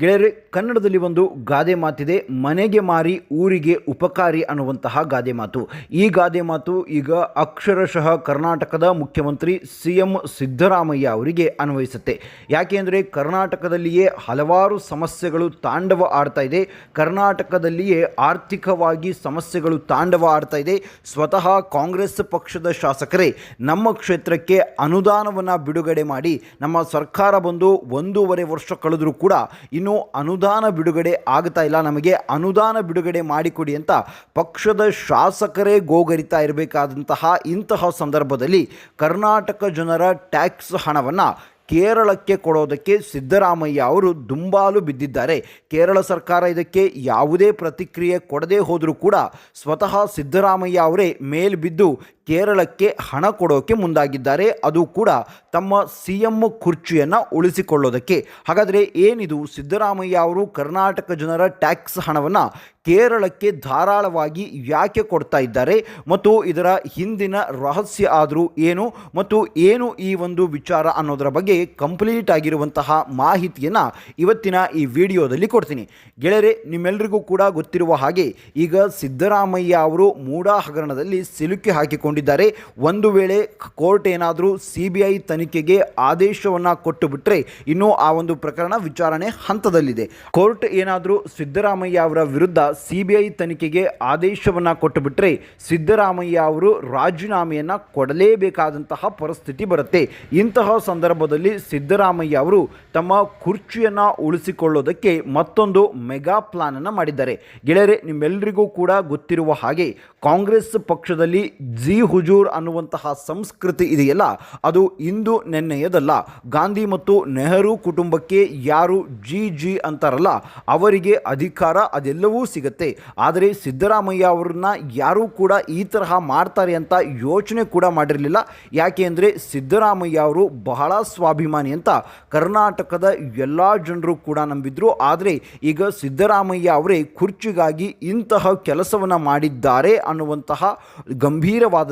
ಗೆಳೆಯರೆ, ಕನ್ನಡದಲ್ಲಿ ಒಂದು ಗಾದೆ ಮಾತಿದೆ, ಮನೆಗೆ ಮಾರಿ ಊರಿಗೆ ಉಪಕಾರಿ ಅನ್ನುವಂತಹ ಗಾದೆ ಮಾತು. ಈ ಗಾದೆ ಮಾತು ಈಗ ಅಕ್ಷರಶಃ ಕರ್ನಾಟಕದ ಮುಖ್ಯಮಂತ್ರಿ ಸಿ ಎಂ ಸಿದ್ದರಾಮಯ್ಯ ಅವರಿಗೆ ಅನ್ವಯಿಸುತ್ತೆ. ಯಾಕೆಂದರೆ ಕರ್ನಾಟಕದಲ್ಲಿಯೇ ಹಲವಾರು ಸಮಸ್ಯೆಗಳು ತಾಂಡವ ಆಡ್ತಾ ಇದೆ. ಕರ್ನಾಟಕದಲ್ಲಿಯೇ ಆರ್ಥಿಕವಾಗಿ ಸಮಸ್ಯೆಗಳು ತಾಂಡವ ಆಡ್ತಾ ಇದೆ. ಸ್ವತಃ ಕಾಂಗ್ರೆಸ್ ಪಕ್ಷದ ಶಾಸಕರೇ, ನಮ್ಮ ಕ್ಷೇತ್ರಕ್ಕೆ ಅನುದಾನವನ್ನು ಬಿಡುಗಡೆ ಮಾಡಿ, ನಮ್ಮ ಸರ್ಕಾರ ಬಂದು ಒಂದೂವರೆ ವರ್ಷ ಕಳೆದರೂ ಕೂಡ ಇನ್ನೂ ಅನುದಾನ ಬಿಡುಗಡೆ ಆಗ್ತಾ ಇಲ್ಲ. ನಮಗೆ ಅನುದಾನ ಬಿಡುಗಡೆ ಮಾಡಿಕೊಡಿ ಅಂತ ಪಕ್ಷದ ಶಾಸಕರೇ ಗೋಗರಿತಾ ಇರಬೇಕಾದಂತಹ ಇಂತಹ ಸಂದರ್ಭದಲ್ಲಿ ಕರ್ನಾಟಕ ಜನರ ಟ್ಯಾಕ್ಸ್ ಹಣವನ್ನು ಕೇರಳಕ್ಕೆ ಕೊಡೋದಕ್ಕೆ ಸಿದ್ದರಾಮಯ್ಯ ಅವರು ದುಂಬಾಲು ಬಿದ್ದಿದ್ದಾರೆ. ಕೇರಳ ಸರ್ಕಾರ ಇದಕ್ಕೆ ಯಾವುದೇ ಪ್ರತಿಕ್ರಿಯೆ ಕೊಡದೇ ಹೋದರೂ ಕೂಡ ಸ್ವತಃ ಸಿದ್ದರಾಮಯ್ಯ ಅವರೇ ಮೇಲ್ಬಿದ್ದು ಕೇರಳಕ್ಕೆ ಹಣ ಕೊಡೋಕೆ ಮುಂದಾಗಿದ್ದಾರೆ. ಅದು ಕೂಡ ತಮ್ಮ ಸಿ ಎಂ ಕುರ್ಚಿಯನ್ನು ಉಳಿಸಿಕೊಳ್ಳೋದಕ್ಕೆ. ಹಾಗಾದರೆ ಏನಿದು? ಸಿದ್ದರಾಮಯ್ಯ ಅವರು ಕರ್ನಾಟಕ ಜನರ ಟ್ಯಾಕ್ಸ್ ಹಣವನ್ನು ಕೇರಳಕ್ಕೆ ಧಾರಾಳವಾಗಿ ಯಾಕೆ ಕೊಡ್ತಾ ಇದ್ದಾರೆ? ಮತ್ತು ಇದರ ಹಿಂದಿನ ರಹಸ್ಯ ಆದರೂ ಏನು? ಮತ್ತು ಏನು ಈ ಒಂದು ವಿಚಾರ ಅನ್ನೋದರ ಬಗ್ಗೆ ಕಂಪ್ಲೀಟ್ ಆಗಿರುವಂತಹ ಮಾಹಿತಿಯನ್ನು ಇವತ್ತಿನ ಈ ವಿಡಿಯೋದಲ್ಲಿ ಕೊಡ್ತೀನಿ. ಗೆಳೆಯರೆ ನಿಮ್ಮೆಲ್ಲರಿಗೂ ಕೂಡ ಗೊತ್ತಿರುವ ಹಾಗೆ ಈಗ ಸಿದ್ದರಾಮಯ್ಯ ಅವರು ಮೂಡಾ ಹಗರಣದಲ್ಲಿ ಸಿಲುಕಿ ಹಾಕಿಕೊಂಡಿದ್ದಾರೆ ಒಂದು ವೇಳೆ ಕೋರ್ಟ್ ಏನಾದರೂ ಸಿ ತನಿಖೆಗೆ ಆದೇಶವನ್ನು ಕೊಟ್ಟು ಬಿಟ್ಟರೆ ಇನ್ನೂ ಆ ಒಂದು ಪ್ರಕರಣ ವಿಚಾರಣೆ ಹಂತದಲ್ಲಿದೆ. ಕೋರ್ಟ್ ಏನಾದರೂ ಸಿದ್ದರಾಮಯ್ಯ ಅವರ ವಿರುದ್ಧ ಸಿ ತನಿಖೆಗೆ ಆದೇಶವನ್ನು ಕೊಟ್ಟು ಬಿಟ್ಟರೆ ಸಿದ್ದರಾಮಯ್ಯ ಅವರು ರಾಜೀನಾಮೆಯನ್ನು ಕೊಡಲೇಬೇಕಾದಂತಹ ಪರಿಸ್ಥಿತಿ ಬರುತ್ತೆ. ಇಂತಹ ಸಂದರ್ಭದಲ್ಲಿ ಸಿದ್ದರಾಮಯ್ಯ ಅವರು ತಮ್ಮ ಕುರ್ಚಿಯನ್ನು ಉಳಿಸಿಕೊಳ್ಳೋದಕ್ಕೆ ಮತ್ತೊಂದು ಮೆಗಾ ಪ್ಲಾನನ್ನು ಮಾಡಿದ್ದಾರೆ. ಗೆಳೆಯರೆ ನಿಮ್ಮೆಲ್ಲರಿಗೂ ಕೂಡ ಗೊತ್ತಿರುವ ಹಾಗೆ ಕಾಂಗ್ರೆಸ್ ಪಕ್ಷದಲ್ಲಿ ಜಿ ಹುಜೂರ್ ಅನ್ನುವಂತಹ ಸಂಸ್ಕೃತಿ ಇದೆಯಲ್ಲ, ಅದು ಇಂದು ನೆನ್ನೆಯದಲ್ಲ. ಗಾಂಧಿ ಮತ್ತು ನೆಹರು ಕುಟುಂಬಕ್ಕೆ ಯಾರು ಜಿ ಜಿ ಅಂತಾರಲ್ಲ, ಅವರಿಗೆ ಅಧಿಕಾರ ಅದೆಲ್ಲವೂ ಸಿಗುತ್ತೆ. ಆದರೆ ಸಿದ್ದರಾಮಯ್ಯ ಅವರನ್ನ ಯಾರೂ ಕೂಡ ಈ ತರಹ ಮಾಡ್ತಾರೆ ಅಂತ ಯೋಚನೆ ಕೂಡ ಮಾಡಿರಲಿಲ್ಲ. ಯಾಕೆ ಅಂದರೆ ಸಿದ್ದರಾಮಯ್ಯ ಅವರು ಬಹಳ ಸ್ವಾಭಿಮಾನಿ ಅಂತ ಕರ್ನಾಟಕದ ಎಲ್ಲ ಜನರು ಕೂಡ ನಂಬಿದ್ರು. ಆದರೆ ಈಗ ಸಿದ್ದರಾಮಯ್ಯ ಅವರೇ ಕುರ್ಚಿಗಾಗಿ ಇಂತಹ ಕೆಲಸವನ್ನು ಮಾಡಿದ್ದಾರೆ ಅನ್ನುವಂತಹ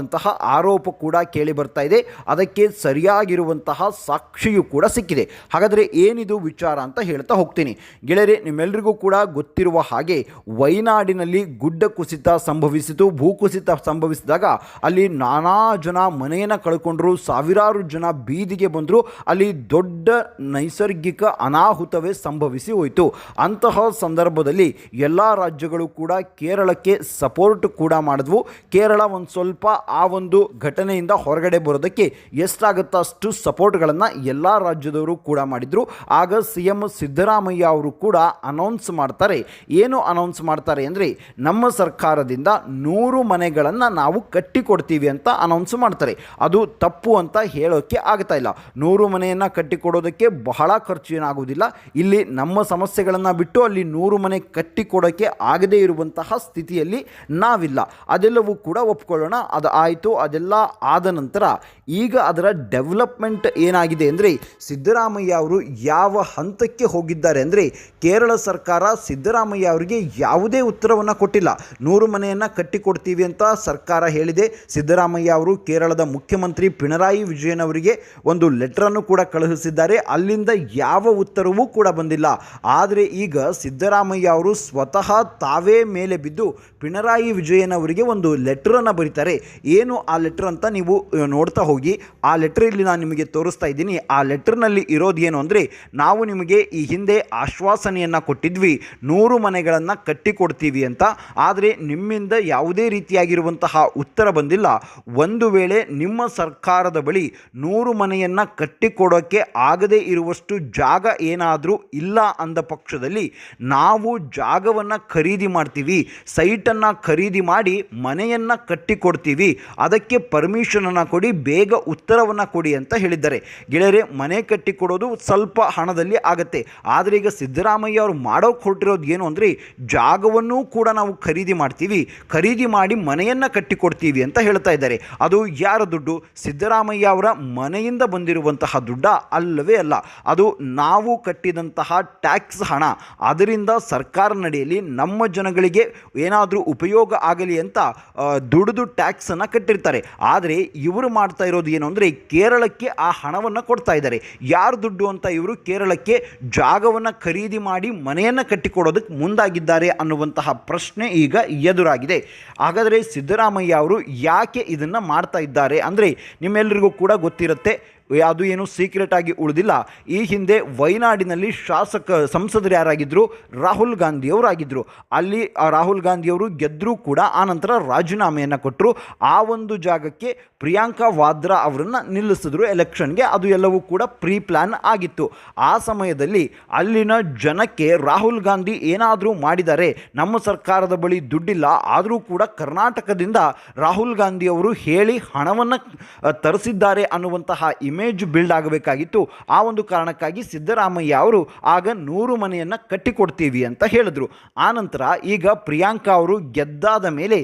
ಗಂಭೀರವಾದಂತಹ ಆರೋಪ ಕೂಡ ಕೇಳಿ ಬರ್ತಾ ಇದೆ. ಅದಕ್ಕೆ ಸರಿಯಾಗಿರುವಂತಹ ಸಾಕ್ಷಿಯೂ ಕೂಡ ಸಿಕ್ಕಿದೆ. ಹಾಗಾದರೆ ಏನಿದು ವಿಚಾರ ಅಂತ ಹೇಳ್ತಾ ಹೋಗ್ತೀನಿ. ಗೆಳೆಯರೆ ನಿಮ್ಮೆಲ್ಲರಿಗೂ ಕೂಡ ಗೊತ್ತಿರುವ ಹಾಗೆ ವೈನಾಡಿನಲ್ಲಿ ಗುಡ್ಡ ಕುಸಿತ ಸಂಭವಿಸಿತು. ಭೂಕುಸಿತ ಸಂಭವಿಸಿದಾಗ ಅಲ್ಲಿ ನಾನಾ ಜನ ಮನೆಯನ್ನು ಕಳ್ಕೊಂಡ್ರು. ಸಾವಿರಾರು ಜನ ಬೀದಿಗೆ ಬಂದರು. ಅಲ್ಲಿ ದೊಡ್ಡ ನೈಸರ್ಗಿಕ ಅನಾಹುತವೇ ಸಂಭವಿಸಿ ಹೋಯಿತು. ಅಂತಹ ಸಂದರ್ಭದಲ್ಲಿ ಎಲ್ಲ ರಾಜ್ಯಗಳು ಕೂಡ ಕೇರಳಕ್ಕೆ ಸಪೋರ್ಟ್ ಕೂಡ ಮಾಡಿದ್ವು. ಕೇರಳ ಒಂದು ಸ್ವಲ್ಪ ಆ ಒಂದು ಘಟನೆಯಿಂದ ಹೊರಗಡೆ ಬರೋದಕ್ಕೆ ಎಷ್ಟಾಗುತ್ತೋ ಅಷ್ಟು ಸಪೋರ್ಟ್ಗಳನ್ನು ಎಲ್ಲ ರಾಜ್ಯದವರು ಕೂಡ ಮಾಡಿದರು. ಆಗ ಸಿ ಎಂ ಸಿದ್ದರಾಮಯ್ಯ ಅವರು ಕೂಡ ಅನೌನ್ಸ್ ಮಾಡ್ತಾರೆ. ಏನು ಅನೌನ್ಸ್ ಮಾಡ್ತಾರೆ ಅಂದರೆ ನಮ್ಮ ಸರ್ಕಾರದಿಂದ ನೂರು ಮನೆಗಳನ್ನು ನಾವು ಕಟ್ಟಿಕೊಡ್ತೀವಿ ಅಂತ ಅನೌನ್ಸ್ ಮಾಡ್ತಾರೆ. ಅದು ತಪ್ಪು ಅಂತ ಹೇಳೋಕ್ಕೆ ಆಗ್ತಾ ಇಲ್ಲ. ನೂರು ಮನೆಯನ್ನು ಕಟ್ಟಿಕೊಡೋದಕ್ಕೆ ಬಹಳ ಖರ್ಚು ಏನಾಗುವುದಿಲ್ಲ. ಇಲ್ಲಿ ನಮ್ಮ ಸಮಸ್ಯೆಗಳನ್ನು ಬಿಟ್ಟು ಅಲ್ಲಿ ನೂರು ಮನೆ ಕಟ್ಟಿಕೊಡೋಕ್ಕೆ ಆಗದೇ ಇರುವಂತಹ ಸ್ಥಿತಿಯಲ್ಲಿ ನಾವಿಲ್ಲ. ಅದೆಲ್ಲವೂ ಕೂಡ ಒಪ್ಕೊಳ್ಳೋಣ. ಅದು ಆಯಿತು, ಅದೆಲ್ಲ ಆದ ನಂತರ ಈಗ ಅದರ ಡೆವಲಪ್ಮೆಂಟ್ ಏನಾಗಿದೆ ಅಂದರೆ ಸಿದ್ದರಾಮಯ್ಯ ಅವರು ಯಾವ ಹಂತಕ್ಕೆ ಹೋಗಿದ್ದಾರೆ ಅಂದರೆ ಕೇರಳ ಸರ್ಕಾರ ಸಿದ್ದರಾಮಯ್ಯ ಅವರಿಗೆ ಯಾವುದೇ ಉತ್ತರವನ್ನು ಕೊಟ್ಟಿಲ್ಲ. ನೂರು ಮನೆಯನ್ನು ಕಟ್ಟಿಕೊಡ್ತೀವಿ ಅಂತ ಸರ್ಕಾರ ಹೇಳಿದೆ. ಸಿದ್ದರಾಮಯ್ಯ ಅವರು ಕೇರಳದ ಮುಖ್ಯಮಂತ್ರಿ ಪಿಣರಾಯಿ ವಿಜಯನ್ ಅವರಿಗೆ ಒಂದು ಲೆಟ್ರನ್ನು ಕೂಡ ಕಳುಹಿಸಿದ್ದಾರೆ. ಅಲ್ಲಿಂದ ಯಾವ ಉತ್ತರವೂ ಕೂಡ ಬಂದಿಲ್ಲ. ಆದರೆ ಈಗ ಸಿದ್ದರಾಮಯ್ಯ ಅವರು ಸ್ವತಃ ತಾವೇ ಮೇಲೆ ಬಿದ್ದು ಪಿಣರಾಯಿ ವಿಜಯನ್ ಅವರಿಗೆ ಒಂದು ಲೆಟ್ರನ್ನು ಬರೀತಾರೆ. ಏನು ಆ ಲೆಟ್ರ್ ಅಂತ ನೀವು ನೋಡ್ತಾ ಹೋಗಿ. ಆ ಲೆಟ್ರ್ ಇಲ್ಲಿ ನಾನು ನಿಮಗೆ ತೋರಿಸ್ತಾ ಇದ್ದೀನಿ. ಆ ಲೆಟ್ರ್ನಲ್ಲಿ ಇರೋದು ಏನು ಅಂದರೆ, ನಾವು ನಿಮಗೆ ಈ ಹಿಂದೆ ಆಶ್ವಾಸನೆಯನ್ನು ಕೊಟ್ಟಿದ್ವಿ. ನೂರು ಮನೆಗಳನ್ನು ಕಟ್ಟಿಕೊಡ್ತೀವಿ ಅಂತ. ಆದರೆ ನಿಮ್ಮಿಂದ ಯಾವುದೇ ರೀತಿಯಾಗಿರುವಂತಹ ಉತ್ತರ ಬಂದಿಲ್ಲ. ಒಂದು ವೇಳೆ ನಿಮ್ಮ ಸರ್ಕಾರದ ಬಳಿ ನೂರು ಮನೆಯನ್ನು ಕಟ್ಟಿಕೊಡೋಕ್ಕೆ ಆಗದೇ ಇರುವಷ್ಟು ಜಾಗ ಏನಾದರೂ ಇಲ್ಲ ಅಂದ ಪಕ್ಷದಲ್ಲಿ ನಾವು ಜಾಗವನ್ನು ಖರೀದಿ ಮಾಡ್ತೀವಿ. ಸೈಟನ್ನು ಖರೀದಿ ಮಾಡಿ ಮನೆಯನ್ನು ಕಟ್ಟಿಕೊಡ್ತೀವಿ. ಅದಕ್ಕೆ ಪರ್ಮಿಷನನ್ನು ಕೊಡಿ, ಬೇಗ ಉತ್ತರವನ್ನು ಕೊಡಿ ಅಂತ ಹೇಳಿದ್ದಾರೆ. ಗೆಳೆಯರೆ, ಮನೆ ಕಟ್ಟಿಕೊಡೋದು ಸ್ವಲ್ಪ ಹಣದಲ್ಲಿ ಆಗುತ್ತೆ. ಆದರೆ ಈಗ ಸಿದ್ದರಾಮಯ್ಯ ಅವರು ಮಾಡೋಕೆ ಹೊರಟಿರೋದು ಏನು ಅಂದರೆ, ಜಾಗವನ್ನೂ ಕೂಡ ನಾವು ಖರೀದಿ ಮಾಡ್ತೀವಿ. ಖರೀದಿ ಮಾಡಿ ಮನೆಯನ್ನು ಕಟ್ಟಿಕೊಡ್ತೀವಿ ಅಂತ ಹೇಳ್ತಾ ಇದ್ದಾರೆ. ಅದು ಯಾರ ದುಡ್ಡು? ಸಿದ್ದರಾಮಯ್ಯ ಅವರ ಮನೆಯಿಂದ ಬಂದಿರುವಂತಹ ದುಡ್ಡ? ಅಲ್ಲವೇ ಅಲ್ಲ. ಅದು ನಾವು ಕಟ್ಟಿದಂತಹ ಟ್ಯಾಕ್ಸ್ ಹಣ. ಅದರಿಂದ ಸರ್ಕಾರ ನಡೆಯಲಿ, ನಮ್ಮ ಜನಗಳಿಗೆ ಏನಾದರೂ ಉಪಯೋಗ ಆಗಲಿ ಅಂತ ದುಡಿದು ಟ್ಯಾಕ್ಸನ್ನು ಕಟ್ಟಿರ್ತಾರೆ ಆದರೆ ಇವರು ಮಾಡ್ತಾ ಇರೋದು ಏನು ಅಂದರೆ ಕೇರಳಕ್ಕೆ ಆ ಹಣವನ್ನು ಕೊಡ್ತಾ ಇದ್ದಾರೆ. ಯಾರು ದುಡ್ಡು ಅಂತ ಇವರು ಕೇರಳಕ್ಕೆ ಜಾಗವನ್ನು ಖರೀದಿ ಮಾಡಿ ಮನೆಯನ್ನು ಕಟ್ಟಿಕೊಡೋದಕ್ಕೆ ಮುಂದಾಗಿದ್ದಾರೆ ಅನ್ನುವಂತಹ ಪ್ರಶ್ನೆ ಈಗ ಎದುರಾಗಿದೆ. ಹಾಗಾದರೆ ಸಿದ್ದರಾಮಯ್ಯ ಅವರು ಯಾಕೆ ಇದನ್ನು ಮಾಡ್ತಾ ಇದ್ದಾರೆ ಅಂದರೆ ನಿಮ್ಮೆಲ್ಲರಿಗೂ ಕೂಡ ಗೊತ್ತಿರುತ್ತೆ. ಅದು ಏನು ಸೀಕ್ರೆಟ್ ಆಗಿ ಉಳಿದಿಲ್ಲ. ಈ ಹಿಂದೆ ವಯನಾಡಿನಲ್ಲಿ ಶಾಸಕ, ಸಂಸದರು ಯಾರಾಗಿದ್ದರು ರಾಹುಲ್ ಗಾಂಧಿಯವರಾಗಿದ್ದರು ಅಲ್ಲಿ ಆ ರಾಹುಲ್ ಗಾಂಧಿಯವರು ಗೆದ್ದರೂ ಕೂಡ ಆನಂತರ ರಾಜೀನಾಮೆಯನ್ನು ಕೊಟ್ಟರು ಆ ಒಂದು ಜಾಗಕ್ಕೆ ಪ್ರಿಯಾಂಕಾ ವಾದ್ರಾ ಅವರನ್ನು ನಿಲ್ಲಿಸಿದ್ರು ಎಲೆಕ್ಷನ್ಗೆ. ಅದು ಎಲ್ಲವೂ ಕೂಡ ಪ್ರೀ ಪ್ಲ್ಯಾನ್ ಆಗಿತ್ತು. ಆ ಸಮಯದಲ್ಲಿ ಅಲ್ಲಿನ ಜನಕ್ಕೆ ರಾಹುಲ್ ಗಾಂಧಿ ಏನಾದರೂ ಮಾಡಿದ್ದಾರೆ ನಮ್ಮ ಸರ್ಕಾರದ ಬಳಿ ದುಡ್ಡಿಲ್ಲ. ಆದರೂ ಕೂಡ ಕರ್ನಾಟಕದಿಂದ ರಾಹುಲ್ ಗಾಂಧಿಯವರು ಹೇಳಿ ಹಣವನ್ನು ತರಿಸಿದ್ದಾರೆ ಅನ್ನುವಂತಹ ಇಮೇಜ್ ಬಿಲ್ಡ್ ಆಗಬೇಕಾಗಿತ್ತು. ಆ ಒಂದು ಕಾರಣಕ್ಕಾಗಿ ಸಿದ್ದರಾಮಯ್ಯ ಅವರು ಆಗ ನೂರು ಮನೆಯನ್ನು ಕಟ್ಟಿಕೊಡ್ತೀವಿ ಅಂತ ಹೇಳಿದ್ರು. ಆನಂತರ ಈಗ ಪ್ರಿಯಾಂಕಾ ಅವರು ಗೆದ್ದಾದ ಮೇಲೆ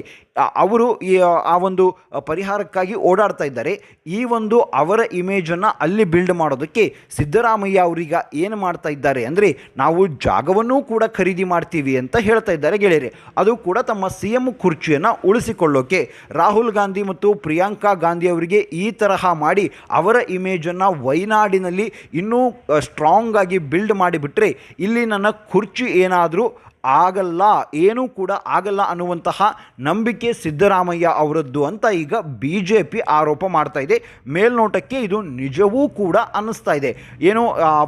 ಅವರು ಈ, ಆ ಒಂದು ಪರಿಹಾರಕ್ಕಾಗಿ ಓಡಾಡ್ತಾ ಇದ್ದಾರೆ. ಈ ಒಂದು ಅವರ ಇಮೇಜನ್ನು ಅಲ್ಲಿ ಬಿಲ್ಡ್ ಮಾಡೋದಕ್ಕೆ ಸಿದ್ದರಾಮಯ್ಯ ಅವರೀಗ ಏನು ಮಾಡ್ತಾ ಇದ್ದಾರೆ ಅಂದರೆ, ನಾವು ಜಾಗವನ್ನೂ ಕೂಡ ಖರೀದಿ ಮಾಡ್ತೀವಿ ಅಂತ ಹೇಳ್ತಾ ಇದ್ದಾರೆ ಗೆಳೆಯರೆ. ಅದು ಕೂಡ ತಮ್ಮ ಸಿ ಎಂ ಕುರ್ಚಿಯನ್ನು ಉಳಿಸಿಕೊಳ್ಳೋಕೆ ರಾಹುಲ್ ಗಾಂಧಿ ಮತ್ತು ಪ್ರಿಯಾಂಕಾ ಗಾಂಧಿ ಅವರಿಗೆ ಈ ತರಹ ಮಾಡಿ ಅವರ ಇಮೇಜನ್ನು ವಯನಾಡಿನಲ್ಲಿ ಇನ್ನೂ ಸ್ಟ್ರಾಂಗ್ ಆಗಿ ಬಿಲ್ಡ್ ಮಾಡಿಬಿಟ್ರೆ ಇಲ್ಲಿ ನನ್ನ ಕುರ್ಚಿ ಏನಾದರೂ ಆಗಲ್ಲ, ಏನೂ ಕೂಡ ಆಗಲ್ಲ ಅನ್ನುವಂತಹ ನಂಬಿಕೆ ಸಿದ್ದರಾಮಯ್ಯ ಅವರದ್ದು ಅಂತ ಈಗ ಬಿ ಜೆ ಪಿ ಆರೋಪ ಮಾಡ್ತಾ ಇದೆ. ಮೇಲ್ನೋಟಕ್ಕೆ ಇದು ನಿಜವೂ ಕೂಡ ಅನ್ನಿಸ್ತಾ ಇದೆ. ಏನೋ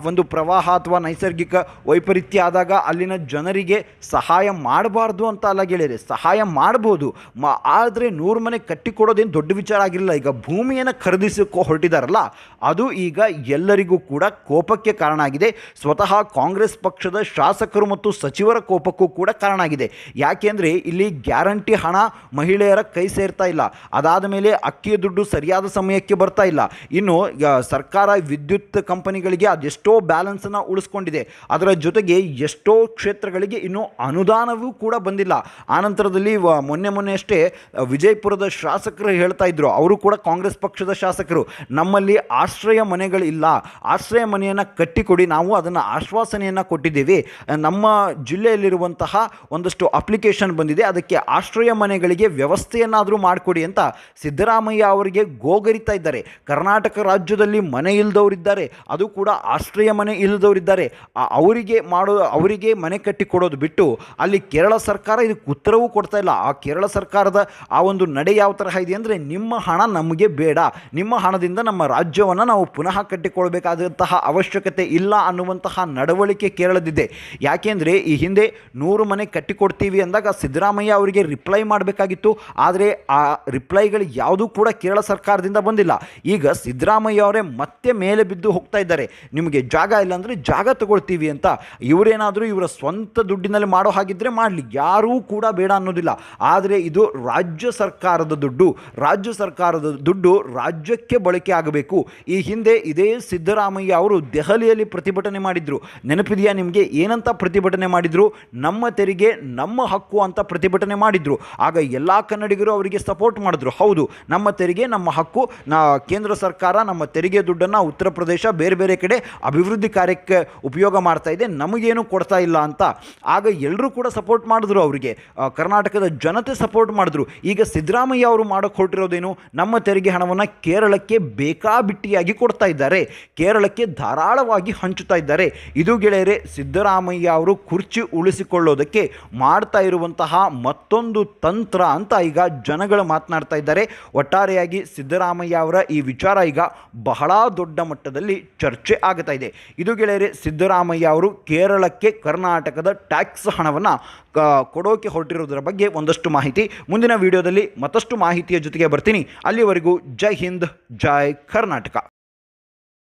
ಒಂದು ಪ್ರವಾಹ ಅಥವಾ ನೈಸರ್ಗಿಕ ವೈಪರೀತ್ಯ ಆದಾಗ ಅಲ್ಲಿನ ಜನರಿಗೆ ಸಹಾಯ ಮಾಡಬಾರ್ದು ಅಂತ ಅಲ್ಲ ಗೆಳೆಯರೆ, ಸಹಾಯ ಮಾಡ್ಬೋದು. ಮ, ಆದರೆ ನೂರು ಮನೆ ಕಟ್ಟಿಕೊಡೋದೇನು ದೊಡ್ಡ ವಿಚಾರ ಆಗಿರಲಿಲ್ಲ ಈಗ ಭೂಮಿಯನ್ನು ಖರೀದಿಸಕ್ಕೆ ಹೊರಟಿದಾರಲ್ಲ, ಅದು ಈಗ ಎಲ್ಲರಿಗೂ ಕೂಡ ಕೋಪಕ್ಕೆ ಕಾರಣ ಆಗಿದೆ. ಸ್ವತಃ ಕಾಂಗ್ರೆಸ್ ಪಕ್ಷದ ಶಾಸಕರು ಮತ್ತು ಸಚಿವರ ಕೋಪಕ್ಕೂ ಕೂಡ ಕಾರಣ ಆಗಿದೆ. ಯಾಕೆಂದರೆ ಇಲ್ಲಿ ಗ್ಯಾರಂಟಿ ಹಣ ಮಹಿಳೆಯರ ಕೈ ಸೇರ್ತಾ ಇಲ್ಲ. ಅದಾದ ಮೇಲೆ ಅಕ್ಕಿಯ ದುಡ್ಡು ಸರಿಯಾದ ಸಮಯಕ್ಕೆ ಬರ್ತಾ ಇಲ್ಲ. ಇನ್ನು ಸರ್ಕಾರ ವಿದ್ಯುತ್ ಕಂಪನಿಗಳಿಗೆ ಅದೆಷ್ಟೋ ಬ್ಯಾಲೆನ್ಸನ್ನು ಉಳಿಸ್ಕೊಂಡಿದೆ. ಅದರ ಜೊತೆಗೆ ಎಷ್ಟೋ ಕ್ಷೇತ್ರಗಳಿಗೆ ಇನ್ನೂ ಅನುದಾನವೂ ಕೂಡ ಬಂದಿಲ್ಲ. ಆನಂತರದಲ್ಲಿ ಮೊನ್ನೆ ಮೊನ್ನೆ ಅಷ್ಟೇ ವಿಜಯಪುರದ ಶಾಸಕರು ಹೇಳ್ತಾ ಇದ್ರು. ಅವರು ಕೂಡ ಕಾಂಗ್ರೆಸ್ ಪಕ್ಷದ ಶಾಸಕರು. ನಮ್ಮಲ್ಲಿ ಆಶ್ರಯ ಮನೆಗಳಿಲ್ಲ ಆಶ್ರಯ ಮನೆಯನ್ನು ಕಟ್ಟಿಕೊಡಿ. ನಾವು ಅದನ್ನು ಆಶ್ವಾಸನೆಯನ್ನು ಕೊಟ್ಟಿದ್ದೀವಿ. ನಮ್ಮ ಜಿಲ್ಲೆಯಲ್ಲಿರುವಂತಹ ಒಂದಷ್ಟು ಅಪ್ಲಿಕೇಶನ್ ಬಂದಿದೆ. ಅದಕ್ಕೆ ಆಶ್ರಯ ಮನೆಗಳಿಗೆ ವ್ಯವಸ್ಥೆಯನ್ನಾದರೂ ಮಾಡಿಕೊಡಿ ಅಂತ ಸಿದ್ದರಾಮಯ್ಯ ಅವರಿಗೆ ಗೋಗರಿತಾ ಇದ್ದಾರೆ. ಕರ್ನಾಟಕ ರಾಜ್ಯದಲ್ಲಿ ಮನೆ ಇಲ್ಲದವರಿದ್ದಾರೆ ಅದು ಕೂಡ ಆಶ್ರಯ ಮನೆ ಇಲ್ಲದವರಿದ್ದಾರೆ ಅವರಿಗೆ ಮಾಡೋ, ಅವರಿಗೆ ಮನೆ ಕಟ್ಟಿಕೊಡೋದು ಬಿಟ್ಟು ಅಲ್ಲಿ ಕೇರಳ ಸರ್ಕಾರ ಇದಕ್ಕೆ ಉತ್ತರವೂ ಕೊಡ್ತಾ ಇಲ್ಲ. ಆ ಕೇರಳ ಸರ್ಕಾರದ ಆ ಒಂದು ನಡೆ ಯಾವ ತರಹ ಇದೆ ಅಂದರೆ ನಿಮ್ಮ ಹಣ ನಮಗೆ ಬೇಡ. ನಿಮ್ಮ ಹಣದಿಂದ ನಮ್ಮ ರಾಜ್ಯವನ್ನು ನಾವು ಪುನಃ ಕಟ್ಟಿಕೊಳ್ಬೇಕಾದಂತಹ ಅವಶ್ಯಕತೆ ಇಲ್ಲ ಅನ್ನುವಂತಹ ನಡವಳಿಕೆ ಕೇರಳದಿದೆ. ಯಾಕೆಂದರೆ ಈ ಹಿಂದೆ ನೂರು ಮನೆ ಕಟ್ಟಿಕೊಡ್ತೀವಿ ಅಂದಾಗ ಸಿದ್ದರಾಮಯ್ಯ ಅವರಿಗೆ ರಿಪ್ಲೈ ಮಾಡಬೇಕಾಗಿತ್ತು. ಆದರೆ ಆ ರಿಪ್ಲೈಗಳು ಯಾವುದೂ ಕೂಡ ಕೇರಳ ಸರ್ಕಾರದಿಂದ ಬಂದಿಲ್ಲ. ಈಗ ಸಿದ್ದರಾಮಯ್ಯ ಅವರೇ ಮತ್ತೆ ಮೇಲೆ ಬಿದ್ದು ಹೋಗ್ತಾ ಇದ್ದಾರೆ. ನಿಮಗೆ ಜಾಗ ಇಲ್ಲ ಅಂದರೆ ಜಾಗ ತಗೊಳ್ತೀವಿ ಅಂತ. ಇವರೇನಾದರೂ ಇವರ ಸ್ವಂತ ದುಡ್ಡಿನಲ್ಲಿ ಮಾಡೋ ಹಾಗಿದ್ರೆ ಮಾಡಲಿ. ಯಾರೂ ಕೂಡ ಬೇಡ ಅನ್ನೋದಿಲ್ಲ. ಆದರೆ ಇದು ರಾಜ್ಯ ಸರ್ಕಾರದ ದುಡ್ಡು. ರಾಜ್ಯ ಸರ್ಕಾರದ ದುಡ್ಡು ರಾಜ್ಯಕ್ಕೆ ಬಳಕೆ ಆಗಬೇಕು. ಈ ಹಿಂದೆ ಇದೇ ಸಿದ್ದರಾಮಯ್ಯ ಅವರು ದೆಹಲಿಯಲ್ಲಿ ಪ್ರತಿಭಟನೆ ಮಾಡಿದ್ರು. ನೆನಪಿದೆಯಾ ನಿಮಗೆ? ಏನಂತ ಪ್ರತಿಭಟನೆ ಮಾಡಿದ್ರು? ನಮ್ಮ ತೆರಿಗೆ ನಮ್ಮ ಹಕ್ಕು ಅಂತ ಪ್ರತಿಭಟನೆ ಮಾಡಿದರು. ಆಗ ಎಲ್ಲ ಕನ್ನಡಿಗರು ಅವರಿಗೆ ಸಪೋರ್ಟ್ ಮಾಡಿದ್ರು. ಹೌದು, ನಮ್ಮ ತೆರಿಗೆ ನಮ್ಮ ಹಕ್ಕು. ಕೇಂದ್ರ ಸರ್ಕಾರ ನಮ್ಮ ತೆರಿಗೆ ದುಡ್ಡನ್ನು ಉತ್ತರ ಪ್ರದೇಶ ಬೇರೆ ಬೇರೆ ಕಡೆ ಅಭಿವೃದ್ಧಿ ಕಾರ್ಯಕ್ಕೆ ಉಪಯೋಗ ಮಾಡ್ತಾ ಇದೆ. ನಮಗೇನು ಕೊಡ್ತಾ ಇಲ್ಲ ಅಂತ. ಆಗ ಎಲ್ಲರೂ ಕೂಡ ಸಪೋರ್ಟ್ ಮಾಡಿದ್ರು ಅವರಿಗೆ. ಕರ್ನಾಟಕದ ಜನತೆ ಸಪೋರ್ಟ್ ಮಾಡಿದ್ರು. ಈಗ ಸಿದ್ದರಾಮಯ್ಯ ಅವರು ಮಾಡೋಕ್ಕೆ ಹೊರಟಿರೋದೇನು? ನಮ್ಮ ತೆರಿಗೆ ಹಣವನ್ನು ಕೇರಳಕ್ಕೆ ಬೇಕಾಬಿಟ್ಟಿಯಾಗಿ ಕೊಡ್ತಾ ಇದ್ದಾರೆ. ಕೇರಳಕ್ಕೆ ಧಾರಾಳವಾಗಿ ಹಂಚುತ್ತಾ ಇದ್ದಾರೆ. ಇದು ಗೆಳೆಯರೆ, ಸಿದ್ದರಾಮಯ್ಯ ಅವರು ಕುರ್ಚಿ ಉಳಿಸಿಕೊಳ್ಳೋದಕ್ಕೆ ಮಾಡ್ತಾ ಇರುವಂತಹ ಮತ್ತೊಂದು ತಂತ್ರ ಅಂತ ಈಗ ಜನಗಳು ಮಾತನಾಡ್ತಾ ಇದ್ದಾರೆ. ಒಟ್ಟಾರೆಯಾಗಿ ಸಿದ್ದರಾಮಯ್ಯ ಅವರ ಈ ವಿಚಾರ ಈಗ ಬಹಳ ದೊಡ್ಡ ಮಟ್ಟದಲ್ಲಿ ಚರ್ಚೆ ಆಗ್ತಾ ಇದೆ. ಇದು ಗೆಳೆಯರೆ, ಸಿದ್ದರಾಮಯ್ಯ ಅವರು ಕೇರಳಕ್ಕೆ ಕರ್ನಾಟಕದ ಟ್ಯಾಕ್ಸ್ ಹಣವನ್ನು ಕೊಡೋಕೆ ಹೊರಟಿರೋದರ ಬಗ್ಗೆ ಒಂದಷ್ಟು ಮಾಹಿತಿ. ಮುಂದಿನ ವಿಡಿಯೋದಲ್ಲಿ ಮತ್ತಷ್ಟು ಮಾಹಿತಿಯ ಜೊತೆಗೆ ಬರ್ತೀನಿ. ಅಲ್ಲಿವರೆಗೂ ಜೈ ಹಿಂದ್, ಜೈ ಕರ್ನಾಟಕ.